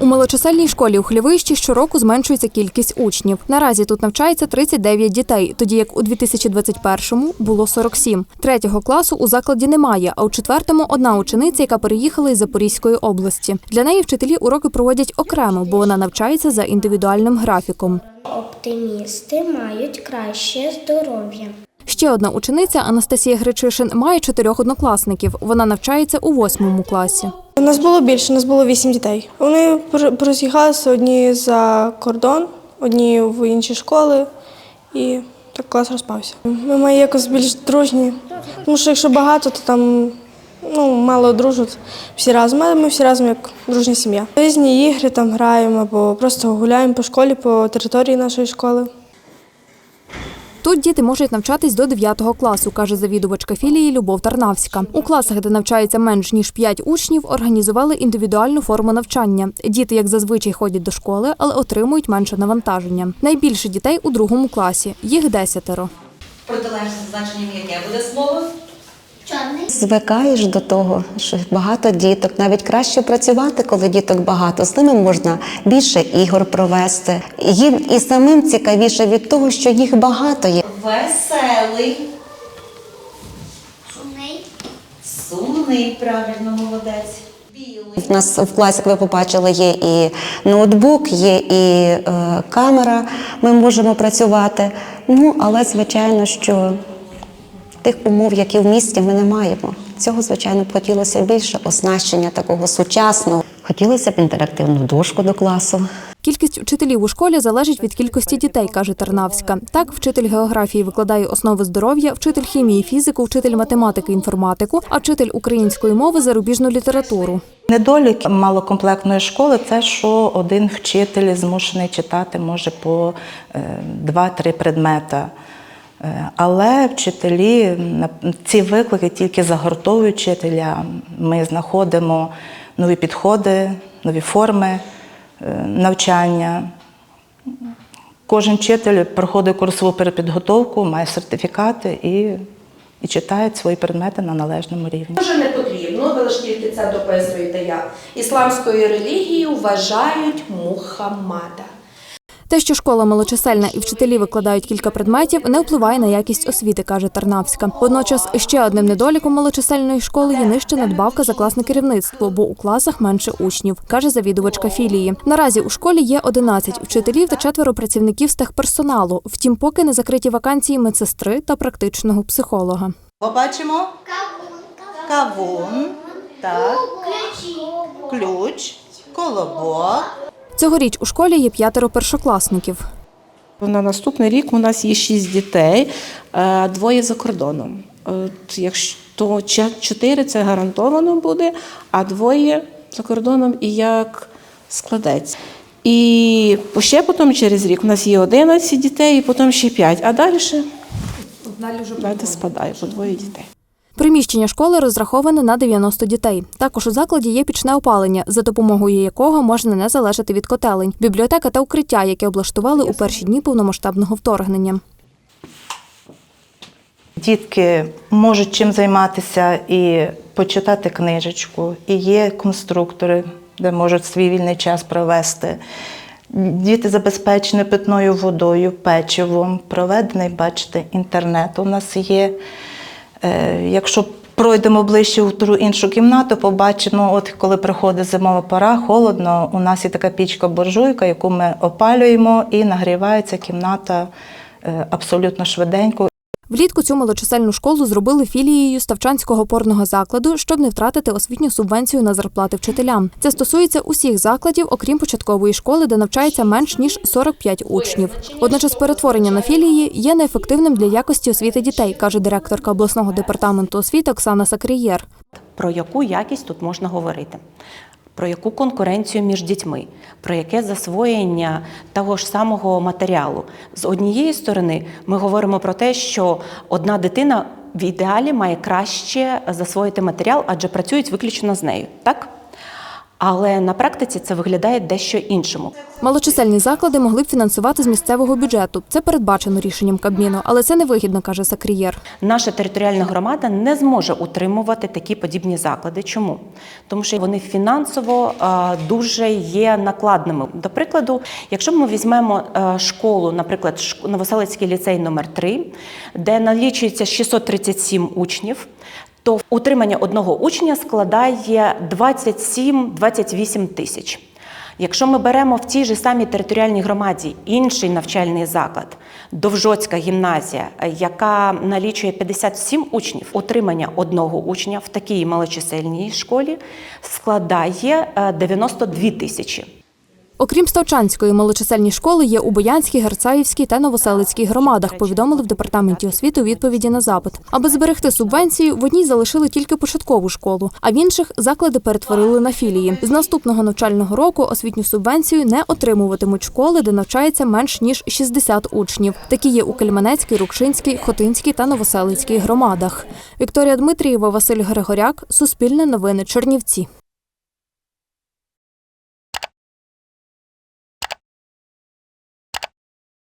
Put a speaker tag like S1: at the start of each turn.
S1: У малочисельній школі у Хлівищі щороку зменшується кількість учнів. Наразі тут навчається 39 дітей, тоді як у 2021-му було 47. Третього класу у закладі немає, а у четвертому одна учениця, яка переїхала із Запорізької області. Для неї вчителі уроки проводять окремо, бо вона навчається за індивідуальним графіком.
S2: Оптимісти мають краще здоров'я.
S1: Ще одна учениця Анастасія Гречишин має чотирьох однокласників. Вона навчається у восьмому класі.
S3: У нас було більше, у нас було вісім дітей. Вони пор- одні за кордон, одні в інші школи, і так клас розпався. Ми маємо якось більш дружні, тому що якщо багато, то там ну, мало дружать всі разом. Але ми всі разом як дружня сім'я. Різні ігри там граємо або просто гуляємо по школі, по території нашої школи.
S1: Тут діти можуть навчатись до 9 класу, каже завідувачка філії Любов Тарнавська. У класах, де навчається менш ніж 5 учнів, організували індивідуальну форму навчання. Діти, як зазвичай, ходять до школи, але отримують менше навантаження. Найбільше дітей у другому класі. Їх десятеро.
S4: Протилежне значення яке буде слово?
S5: Звикаєш до того, що багато діток, навіть краще працювати, коли діток багато. З ними можна більше ігор провести. Їм і самим цікавіше від того, що їх багато є.
S4: Веселий,
S2: Сумний.
S4: сумний, правильно, молодець. Білий.
S5: У нас в класі, як ви побачили, є і ноутбук, є і е, камера. Ми можемо працювати. Ну, але звичайно, що тих умов, які в місті, ми не маємо. Цього, звичайно, б хотілося більше оснащення такого сучасного. Хотілося б інтерактивну дошку до класу.
S1: Кількість вчителів у школі залежить від кількості дітей, каже Тарнавська. Так, вчитель географії викладає основи здоров'я, вчитель хімії, фізику, вчитель математики, інформатику, а вчитель української мови зарубіжну літературу.
S6: Недолік малокомплектної школи це що один вчитель змушений читати може по е, 2-3 предмета. Е, Але вчителі ці виклики тільки загортовують вчителя. Ми знаходимо нові підходи, нові форми е, навчання. Кожен вчитель проходить курсову перепідготовку, має сертифікати і, і читає свої предмети на належному рівні.
S7: Дуже не потрібно, ви лише тільки це дописуєте як. Ісламською релігією вважають Мухаммада.
S1: Те, що школа малочисельна і вчителі викладають кілька предметів, не впливає на якість освіти, каже Тарнавська. Водночас ще одним недоліком малочисельної школи є нижча надбавка за класне керівництво, бо у класах менше учнів, каже завідувачка філії. Наразі у школі є 11 вчителів та четверо працівників з техперсоналу. Втім, поки не закриті вакансії медсестри та практичного психолога.
S4: Побачимо кавун, так, ключ, колобок.
S1: Цьогоріч у школі є п'ятеро першокласників.
S8: На наступний рік у нас є шість дітей, е, двоє за кордоном. От Якщо чотири це гарантовано буде, а двоє за кордоном і як складеться. І ще потім через рік у нас є 11 дітей, і потім ще 5, а далі далі спадає по двоє дітей.
S1: Приміщення школи розраховане на 90 дітей. Також у закладі є пічне опалення, за допомогою якого можна не залежати від котелень, бібліотека та укриття, яке облаштували у перші дні повномасштабного вторгнення.
S6: Дітки можуть чим займатися і почитати книжечку, і є конструктори, де можуть свій вільний час провести. Діти забезпечені питною водою, печивом, проведений, бачите, інтернет у нас є. Е, Якщо пройдемо ближче в ту іншу кімнату, побачимо, от коли приходить зимова пора, холодно, у нас є така пічка-буржуйка, яку ми опалюємо, і нагрівається кімната е, абсолютно швиденько.
S1: Влітку цю малочисельну школу зробили філією Ставчанського опорного закладу, щоб не втратити освітню субвенцію на зарплати вчителям. Це стосується усіх закладів, окрім початкової школи, де навчається менш ніж 45 учнів. Водночас перетворення на філії є неефективним для якості освіти дітей, каже директорка обласного департаменту освіти Оксана Сакрієр.
S9: Про яку якість тут можна говорити? Про яку конкуренцію між дітьми, про яке засвоєння того ж самого матеріалу. З однієї сторони, ми говоримо про те, що одна дитина в ідеалі має краще засвоїти матеріал, адже працюють виключно з нею. Так? Але на практиці це виглядає дещо іншому.
S1: Малочисельні заклади могли б фінансувати з місцевого бюджету. Це передбачено рішенням Кабміну, але це невигідно, каже Сакрієр.
S9: Наша територіальна громада не зможе утримувати такі подібні заклади. Чому? Тому що вони фінансово дуже є накладними. До прикладу, якщо ми візьмемо школу, наприклад, Новоселицький ліцей номер 3 де налічується 637 учнів. То утримання одного учня складає 27-28 тисяч. Якщо ми беремо в тій же самій територіальній громаді інший навчальний заклад, Довжоцька гімназія, е, яка налічує 57 учнів, утримання одного учня в такій малочисельній школі складає е, 92 тисячі.
S1: Окрім Ставчанської, малочисельні школи є у Боянській, Герцаївській та Новоселицькій громадах, повідомили в департаменті освіти у відповіді на запит. Аби зберегти субвенцію, в одній залишили тільки початкову школу, а в інших заклади перетворили на філії. З наступного навчального року освітню субвенцію не отримуватимуть школи, де навчається менш ніж 60 учнів. Такі є у Кельменецькій, Рукшинській, Хотинській та Новоселицькій громадах. Вікторія Дмитрієва, Василь Григоряк, Суспільне новини, Чернівці.